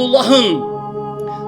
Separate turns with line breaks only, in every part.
Resulullah'ın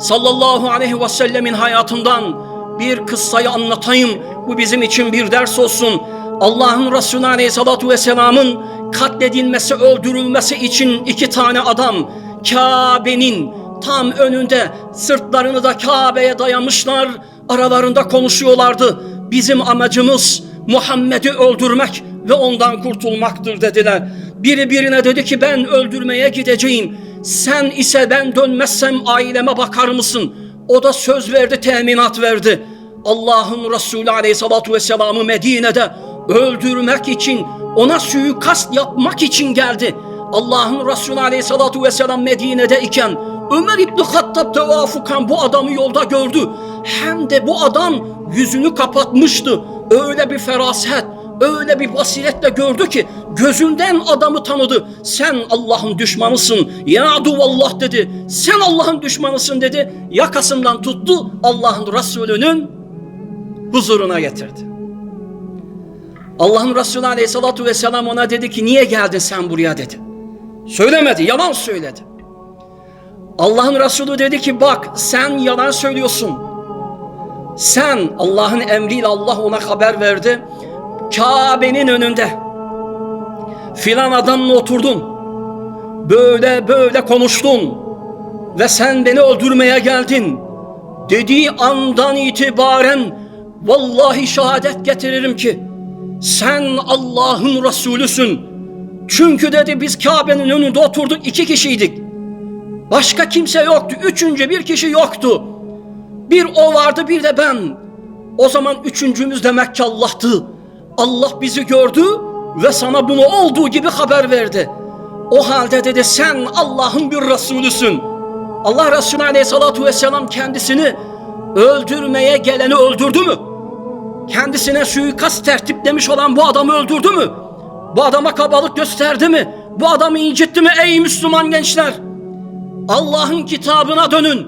sallallahu aleyhi ve sellemin hayatından bir kıssayı anlatayım. Bu bizim için bir ders olsun. Allah'ın Resulü aleyhissalatu vesselamın katledilmesi, öldürülmesi için iki tane adam Kabe'nin tam önünde sırtlarını da Kabe'ye dayamışlar. Aralarında konuşuyorlardı. Bizim amacımız Muhammed'i öldürmek ve ondan kurtulmaktır dediler. Biri birine dedi ki ben öldürmeye gideceğim. Sen ise ben dönmezsem aileme bakar mısın? O da söz verdi, teminat verdi. Allah'ın Resulü Aleyhisselatü Vesselam'ı Medine'de öldürmek için, ona suikast yapmak için geldi. Allah'ın Resulü Aleyhisselatü Vesselam Medine'de iken Ömer İbni Hattab tevafukan bu adamı yolda gördü. Hem de bu adam yüzünü kapatmıştı. Öyle bir feraset, öyle bir basiretle gördü ki gözünden adamı tanıdı. Sen Allah'ın düşmanısın. Ya aduvallah dedi. Sen Allah'ın düşmanısın dedi. Yakasından tuttu Allah'ın Resulü'nün huzuruna getirdi. Allah'ın Resulü Aleyhisselatü Vesselam ona dedi ki niye geldin sen buraya dedi. Söylemedi, yalan söyledi. Allah'ın Resulü dedi ki bak sen yalan söylüyorsun. Sen Allah'ın emriyle Allah ona haber verdi. Kabe'nin önünde filan adamla oturdun. Böyle böyle konuştun. Ve sen beni öldürmeye geldin. Dediği andan itibaren vallahi şehadet getiririm ki sen Allah'ın Resulüsün. Çünkü dedi biz Kabe'nin önünde oturduk iki kişiydik. Başka kimse yoktu. Üçüncü bir kişi yoktu. Bir o vardı bir de ben. O zaman üçüncümüz demek ki Allah'tı. Allah bizi gördü ve sana bunu olduğu gibi haber verdi. O halde dedi sen Allah'ın bir Resulüsün. Allah Resulü Aleyhisselatü Vesselam kendisini öldürmeye geleni öldürdü mü? Kendisine suikast tertiplemiş olan bu adamı öldürdü mü? Bu adama kabalık gösterdi mi? Bu adamı incitti mi ey Müslüman gençler? Allah'ın kitabına dönün.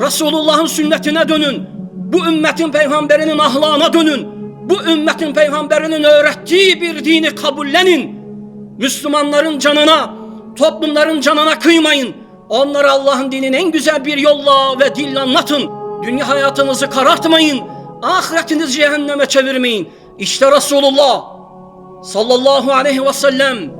Resulullah'ın sünnetine dönün. Bu ümmetin peygamberinin ahlana dönün. Bu ümmetin peygamberinin öğrettiği bir dini kabullenin. Müslümanların canına, toplumların canına kıymayın. Onlara Allah'ın dinini en güzel bir yolla ve dille anlatın. Dünya hayatınızı karartmayın. Ahiretinizi cehenneme çevirmeyin. İşte Resulullah sallallahu aleyhi ve sellem